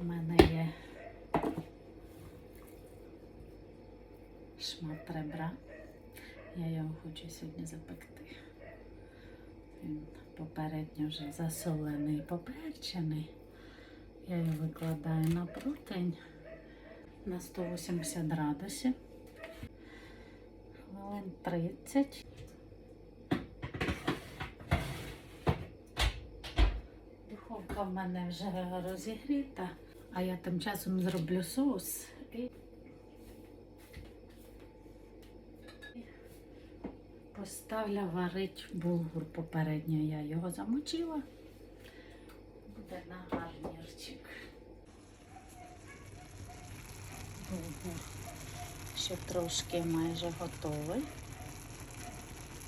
У мене є шмат ребра. Я його хочу сьогодні запекти. Він попередньо вже засолений поперчений. Я його викладаю на противень на 180 градусів. Хвилин 30. Духовка в мене вже розігріта, а я тим часом зроблю соус і поставлю варити булгур попередньо. Я його замочила. Буде на гарнірчик. Булгур ще трошки майже готовий.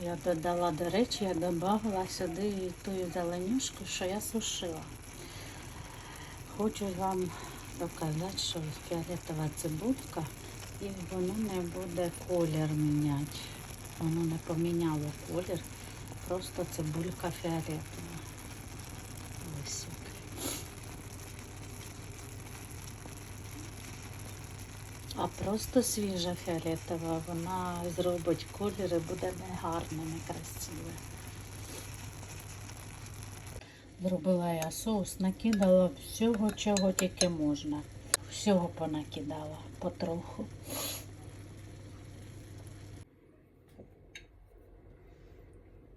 Я додала, до речі, я додала сюди ту зеленюшку, що я сушила. Хочу вам показати, що фіолетова цибулька і воно не буде колір міняти. Воно не поміняло колір, просто цибулька фіолетова. Ось. А просто свіжа фіолетова, вона зробить колір і буде негарне, некрасиве. Зробила я соус, накидала всього, чого тільки можна. Всього понакидала потроху.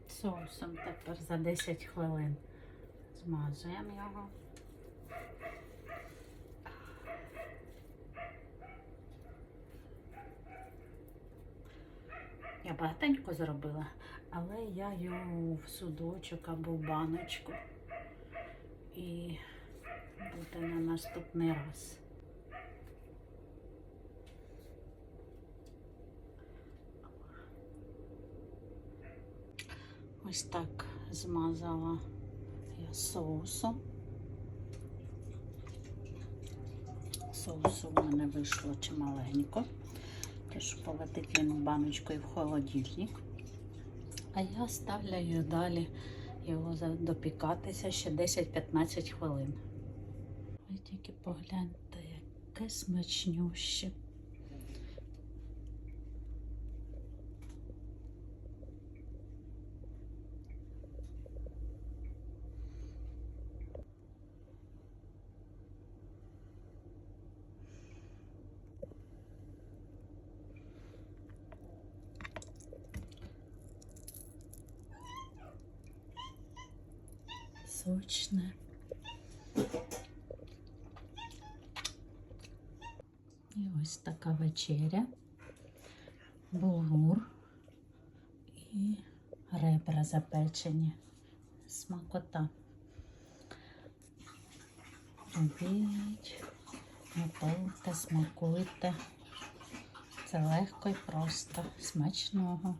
Соусом тепер за 10 хвилин змазуємо його. Я багатенько зробила, але я його в судочок або в баночку. І буде на наступний раз. Ось так змазала я соусом. Соусу в мене вийшло чималенько. Тож полетить баночку і в холодильник. А я ставлю далі його допікатися ще 10-15 хвилин. Ви тільки погляньте, яке смачнюще. Сочне. І ось така вечеря, булгур і ребра запечені. Смакота. Робіть, готуйте, смакуйте. Це легко і просто, смачного.